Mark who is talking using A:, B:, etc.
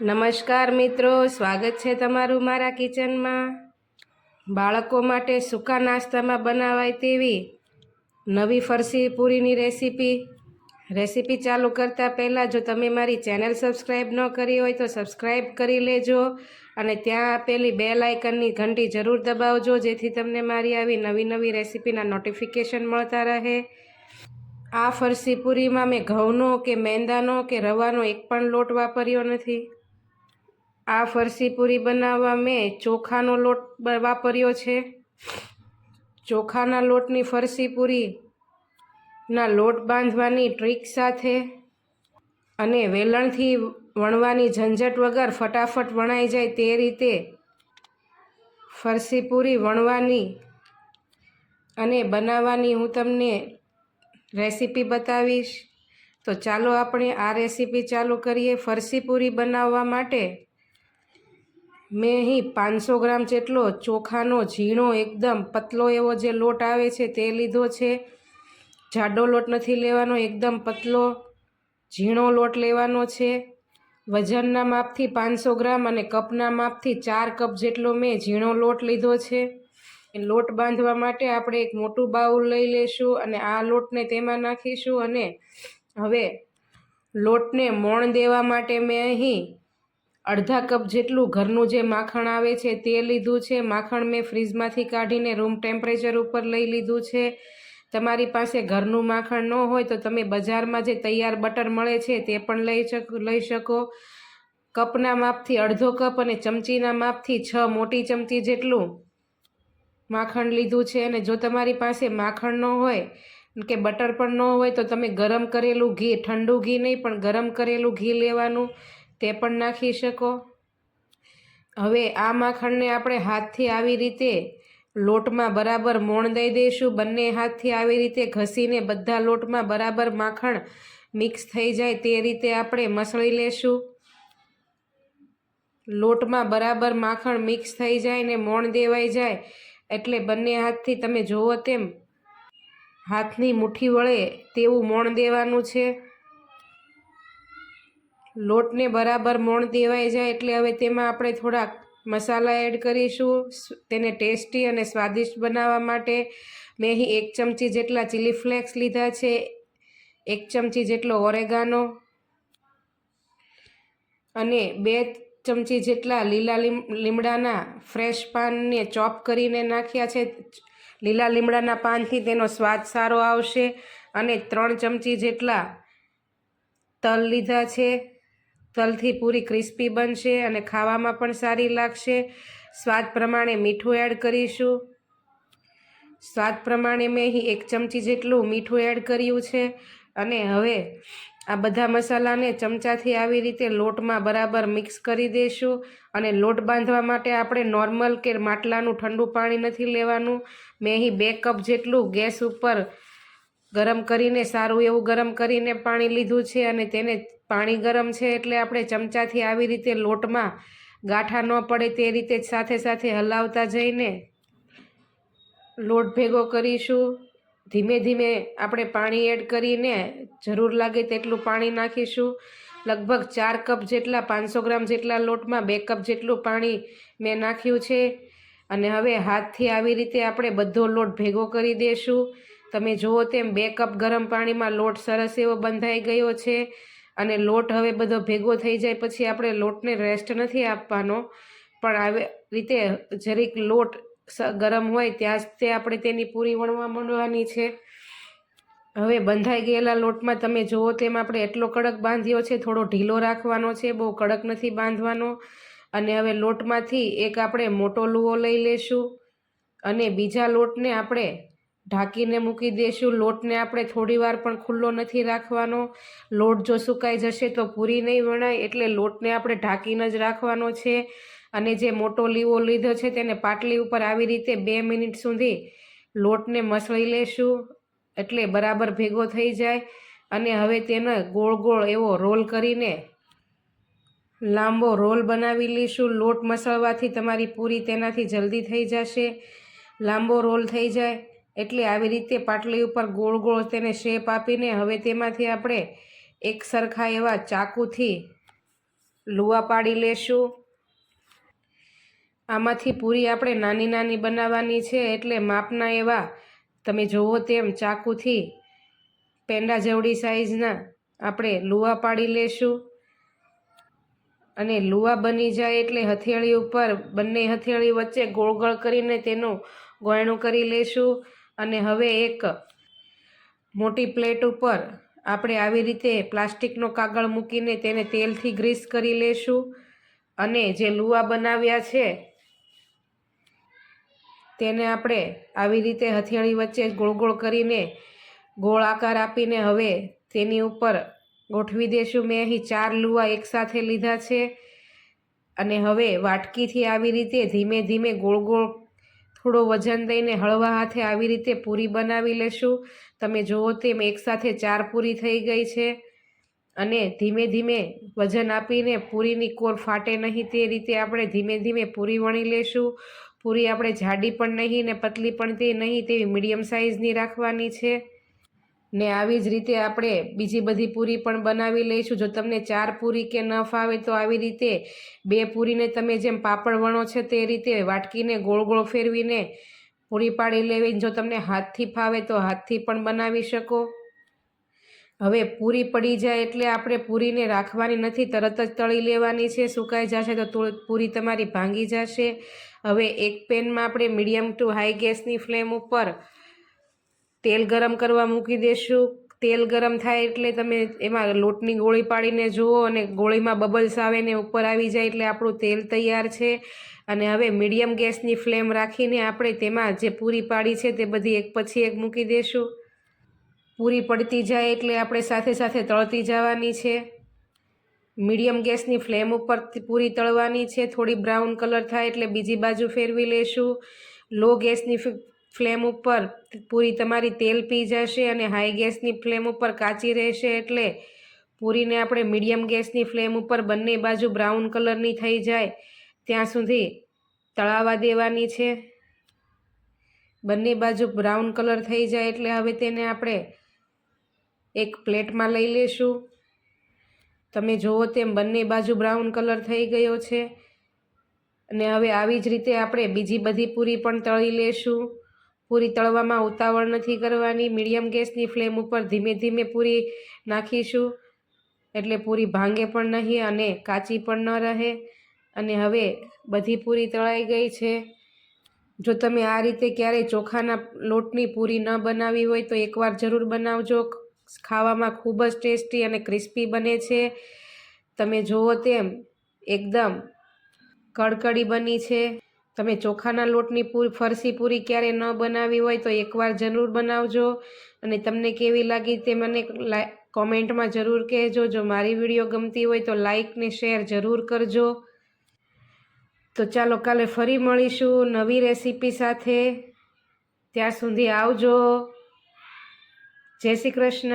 A: નમસ્કાર મિત્રો, સ્વાગત છે તમારું મારા કિચનમાં. બાળકો માટે સૂકા નાસ્તામાં બનાવાય તેવી નવી ફરસી પૂરીની રેસીપી. રેસીપી ચાલુ કરતાં પહેલાં જો તમે મારી ચેનલ સબસ્ક્રાઈબ ન કરી હોય તો સબસ્ક્રાઈબ કરી લેજો અને ત્યાં આપેલી બે લાઇકનની ઘંટી જરૂર દબાવજો, જેથી તમને મારી આવી નવી નવી રેસીપીના નોટિફિકેશન મળતા રહે. આ ફરસી પૂરીમાં મેં ઘઉંનો કે મેંદાનો કે રવાનો એક પણ લોટ વાપર્યો નથી. આ ફરસી પૂરી બનાવવા મેં ચોખાનો લોટ વાપર્યો છે. ચોખાના લોટની ફરસી પૂરીના લોટ બાંધવાની ટ્રીક સાથે અને વેલણથી વણવાની ઝંઝટ વગર ફટાફટ વણાઈ જાય તે રીતે ફરસી પૂરી વણવાની અને બનાવવાની હું તમને રેસીપી બતાવીશ. તો ચાલો આપણે આ રેસીપી ચાલુ કરીએ ફરસી પૂરી બનાવવા માટે. મેં અહીં પાંચસો ગ્રામ જેટલો ચોખાનો ઝીણો એકદમ પતલો એવો જે લોટ આવે છે તે લીધો છે. જાડો લોટ નથી લેવાનો, એકદમ પતલો ઝીણો લોટ લેવાનો છે. વજનના માપથી પાંચસો ગ્રામ અને કપના માપથી ચાર કપ જેટલો મેં ઝીણો લોટ લીધો છે. લોટ બાંધવા માટે આપણે એક મોટું બાઉલ લઈ લેશું અને આ લોટને તેમાં નાખીશું અને હવે લોટને મોણ દેવા માટે મેં અહીં અડધા કપ જેટલું ઘરનું જે માખણ આવે છે તે લીધું છે. માખણ મેં ફ્રીજમાંથી કાઢીને રૂમ ટેમ્પરેચર ઉપર લઈ લીધું છે. તમારી પાસે ઘરનું માખણ ન હોય તો તમે બજારમાં જે તૈયાર બટર મળે છે તે પણ લઈ શકો લઈ શકો. કપના માપથી અડધો કપ અને ચમચીના માપથી છ મોટી ચમચી જેટલું માખણ લીધું છે. અને જો તમારી પાસે માખણ ન હોય કે બટર પણ ન હોય તો તમે ગરમ કરેલું ઘી, ઠંડુ ઘી નહીં પણ ગરમ કરેલું ઘી લેવાનું. તે પણ નાખી શકો. હવે આ માખણને આપણે હાથથી આવી રીતે લોટમાં બરાબર મોણ દઈ દઈશું. બંને હાથથી આવી રીતે ઘસીને બધા લોટમાં બરાબર માખણ મિક્સ થઈ જાય તે રીતે આપણે મસળી લેશું. લોટમાં બરાબર માખણ મિક્સ થઈ જાય ને મોણ દેવાઈ જાય એટલે બંને હાથથી તમે જુઓ તેમ હાથની મુઠ્ઠી વળે તેવું મોણ દેવાનું છે. લોટને બરાબર મોણ દેવાઈ જાય એટલે હવે તેમાં આપણે થોડાક મસાલા એડ કરીશું તેને ટેસ્ટી અને સ્વાદિષ્ટ બનાવવા માટે. મેં અહીં એક ચમચી જેટલા ચીલી ફ્લેક્સ લીધા છે, એક ચમચી જેટલો ઓરેગાનો અને બે ચમચી જેટલા લીલા લીમ- લીમડાના ફ્રેશ પાનને ચોપ કરીને નાખ્યા છે. લીલા લીમડાના પાનથી તેનો સ્વાદ સારો આવશે અને ત્રણ ચમચી જેટલા તલ લીધા છે. તલથી પૂરી ક્રિસ્પી બનશે અને ખાવામાં પણ સારી લાગશે. સ્વાદ પ્રમાણે મીઠું એડ કરીશું. સ્વાદ પ્રમાણે મેં અહીં એક ચમચી જેટલું મીઠું એડ કર્યું છે અને હવે આ બધા મસાલાને ચમચાથી આવી રીતે લોટમાં બરાબર મિક્સ કરી દઈશું અને લોટ બાંધવા માટે આપણે નોર્મલ કે માટલાનું ઠંડુ પાણી નથી લેવાનું. મેં અહીં બે કપ જેટલું ગેસ ઉપર ગરમ કરીને, સારું એવું ગરમ કરીને પાણી લીધું છે અને તેને પાણી ગરમ છે એટલે આપણે ચમચાથી આવી રીતે લોટમાં ગાંઠા ન પડે તે રીતે જ સાથે સાથે હલાવતા જઈને લોટ ભેગો કરીશું. ધીમે ધીમે આપણે પાણી એડ કરીને જરૂર લાગે તેટલું પાણી નાખીશું. લગભગ ચાર કપ જેટલા, પાંચસો ગ્રામ જેટલા લોટમાં બે કપ જેટલું પાણી મેં નાખ્યું છે. અને હવે હાથથી આવી રીતે આપણે બધો લોટ ભેગો કરી દઈશું તમે જુઓ તેમ બે કપ ગરમ પાણીમાં લોટ સરસ એવો બંધાઈ ગયો છે. અને લોટ હવે બધો ભેગો થઈ જાય પછી આપણે લોટને રેસ્ટ નથી આપવાનો. પણ આવી રીતે જરીક લોટ ગરમ હોય ત્યાં જ તે આપણે તેની પૂરી વણવા માંડવાની છે. હવે બંધાઈ ગયેલા લોટમાં તમે જુઓ તેમ આપણે એટલો કડક બાંધ્યો છે, થોડો ઢીલો રાખવાનો છે, બહુ કડક નથી બાંધવાનો. અને હવે લોટમાંથી એક આપણે મોટો લુઓ લઈ લેશું. અને બીજા લોટને આપણે ઢાંકીને મૂકી દઈશું લોટને આપણે થોડી વાર પણ ખુલ્લો નથી રાખવાનો. લોટ જો સુકાઈ જશે તો પૂરી નહીં વણાય, એટલે લોટને આપણે ઢાંકીને જ રાખવાનો છે. અને જે મોટો લીવો લીધો છે તેને પાટલી ઉપર આવી રીતે બે મિનિટ સુધી લોટને મસળી લેશું, એટલે બરાબર ભેગો થઈ જાય. અને હવે તેને ગોળ ગોળ એવો રોલ કરીને લાંબો રોલ બનાવી લઈશું. લોટ મસળવાથી તમારી પૂરી તેનાથી જલ્દી થઈ જશે. લાંબો રોલ થઈ જાય. એટલે આવી રીતે પાટલી ઉપર ગોળ ગોળ તેને શેપ આપીને હવે તેમાંથી આપણે એક સરખા એવા ચાકુથી લુવા પાડી લેશું. આમાંથી પૂરી આપણે નાની નાની બનાવવાની છે એટલે માપના એવા તમે જુઓ તેમ ચાકુથી પેંડા જેવડી સાઈઝના આપણે લુવા પાડી લેશું. અને લુવા બની જાય એટલે હથેળી ઉપર બંને હથેળી વચ્ચે ગોળ ગોળ કરીને તેનું ગોયણું કરી લેશું. અને હવે એક મોટી પ્લેટ ઉપર આપણે આવી રીતે પ્લાસ્ટિકનો કાગળ મૂકીને તેને તેલથી ગ્રીસ કરી લેશું અને જે લુવા બનાવ્યા છે, તેને આપણે આવી રીતે હથેળી વચ્ચે ગોળ ગોળ કરીને ગોળ આકાર આપીને હવે તેની ઉપર ગોઠવી દેશું. મેં અહીં ચાર લુવા એકસાથે લીધા છે અને હવે વાટકીથી આવી રીતે ધીમે ધીમે ગોળ ગોળ થોડો વજન દઈને હળવા હાથે આવી રીતે પૂરી બનાવી લેશું. તમે જુઓ તેમ એકસાથે ચાર પૂરી થઈ ગઈ છે અને ધીમે ધીમે વજન આપીને પૂરીની કોર ફાટે નહીં તે રીતે આપણે ધીમે ધીમે પૂરી વણી લેશું. પૂરી આપણે જાડી પણ નહીં ને પતલી પણ તે નહીં તેવી મીડિયમ સાઇઝની રાખવાની છે. ને આવી જ રીતે આપણે બીજી બધી પૂરી પણ બનાવી લઈશું. જો તમને ચાર પૂરી કે ન ફાવે તો આવી રીતે બે પૂરીને તમે જેમ પાપડ વણો છે તે રીતે વાટકીને ગોળ ગોળ ફેરવીને પૂરી પાડી લેવી. જો તમને હાથથી ફાવે તો હાથથી પણ બનાવી શકો. હવે પૂરી પડી જાય એટલે આપણે પૂરીને રાખવાની નથી, તરત જ તળી લેવાની છે. સુકાઈ જશે તો પૂરી તમારી ભાંગી જશે. હવે એક પેનમાં આપણે મીડિયમ ટુ હાઈ ગેસની ફ્લેમ ઉપર તેલ ગરમ કરવા મૂકી દેશું. તેલ ગરમ થાય એટલે તમે એમાં લોટની ગોળી પાડીને જુઓ અને ગોળીમાં બબલ્સ આવે ને ઉપર આવી જાય એટલે આપણું તેલ તૈયાર છે. અને હવે મીડિયમ ગેસની ફ્લેમ રાખીને આપણે તેમાં જે પૂરી પાડી છે તે બધી એક પછી એક મૂકી દેશું. પૂરી પડતી જાય એટલે આપણે સાથે સાથે તળતી જવાની છે. મીડિયમ ગેસની ફ્લેમ ઉપર પૂરી તળવાની છે. થોડી બ્રાઉન કલર થાય એટલે બીજી બાજુ ફેરવી લેશું. લો ગેસની ફ્લેમ ઉપર પૂરી તમારી તેલ પી જશે અને હાઈ ગેસની ફ્લેમ ઉપર કાચી રહેશે એટલે પૂરીને આપણે મીડિયમ ગેસની ફ્લેમ ઉપર બંને બાજુ બ્રાઉન કલરની થઈ જાય. ત્યાં સુધી તળાવા દેવાની છે. બંને બાજુ બ્રાઉન કલર થઈ જાય એટલે હવે તેને આપણે એક પ્લેટમાં લઈ લેશું. તમે જુઓ તેમ બંને બાજુ બ્રાઉન કલર થઈ ગયો છે. અને હવે આવી જ રીતે આપણે બીજી બધી પૂરી પણ તળી લેશું. પૂરી તળવામાં ઉતાવળ નથી કરવાની. મીડિયમ ગેસની ફ્લેમ ઉપર ધીમે ધીમે પૂરી નાખીશું. એટલે પૂરી ભાંગે પણ નહીં અને કાચી પણ ન રહે. અને હવે બધી પૂરી તળાઈ ગઈ છે. જો તમે આ રીતે ક્યારેય ચોખાના લોટની પૂરી ન બનાવી હોય તો એકવાર જરૂર બનાવજો. ખાવામાં ખૂબ જ ટેસ્ટી અને ક્રિસ્પી બને છે. તમે જુઓ તેમ એકદમ કડકડી બની છે. તમે ચોખાના લોટની પૂરી, ફરસી પૂરી ક્યારે ન બનાવી હોય તો એકવાર જરૂર બનાવજો. અને તમને કેવી લાગી તે મને કોમેન્ટમાં જરૂર કહેજો. જો મારી વીડિયો ગમતી હોય તો લાઈક ને શેર જરૂર કરજો. તો ચાલો કાલે ફરી મળીશું નવી રેસીપી સાથે. ત્યાં સુધી આવજો. જય શ્રી કૃષ્ણ.